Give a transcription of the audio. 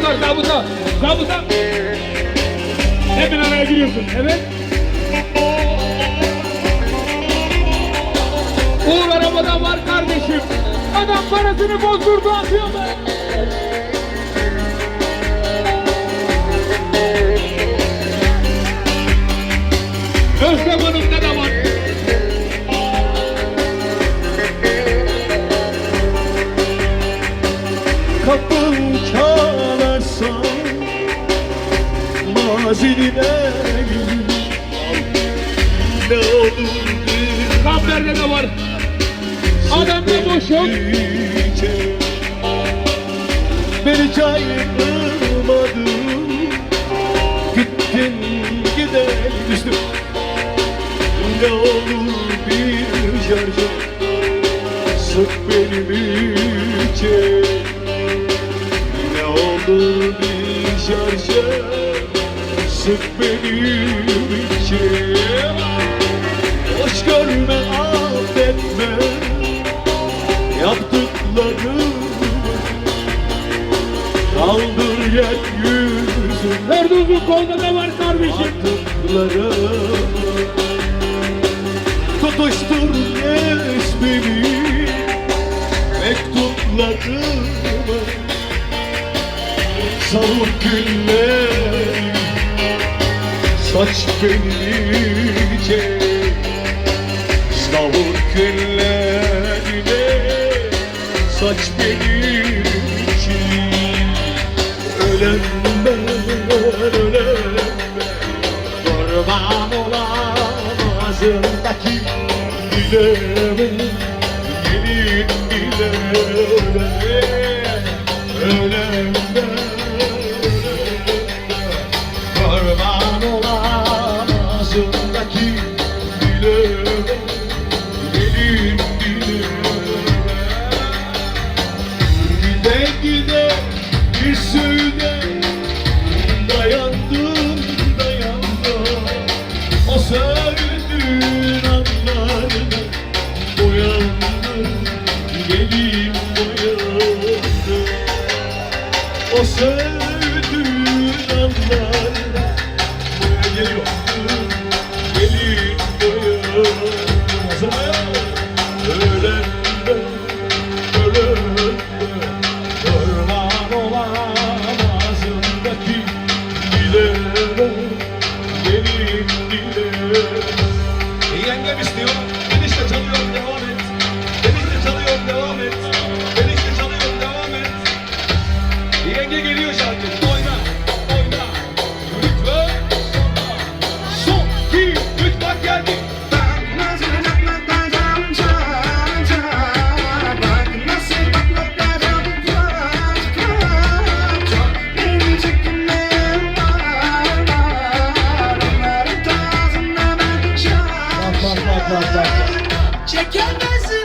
zabıtlar, zabıta. Zabıta. Hep bir araya giriyorsun. Evet. Uğur arabada var kardeşim. Adam parasını bozdurdu atıyorlar. Maziline Ne olur Kamperde de var. Adamda boş yok. Beni çayırmadın Gittin gider düştüm Ne olur bir şarjı Sık benim için Ne olur bir şarjı Sık benim için Hoş görme affetme. Yaptıklarımı Kaldır yeryüzüne. Gördüğünüz kolda da var kardeşim. Yaptıklarımı Tutuştur resmimi Mektuplarımı Savur günleri Saç benice Savur günlerine Saç benim için ben, ölen ben. Kurban olan ağzındaki Dileme, gelin dileme Ölen ben, O söylediğin anlarına Çar Çekemezsin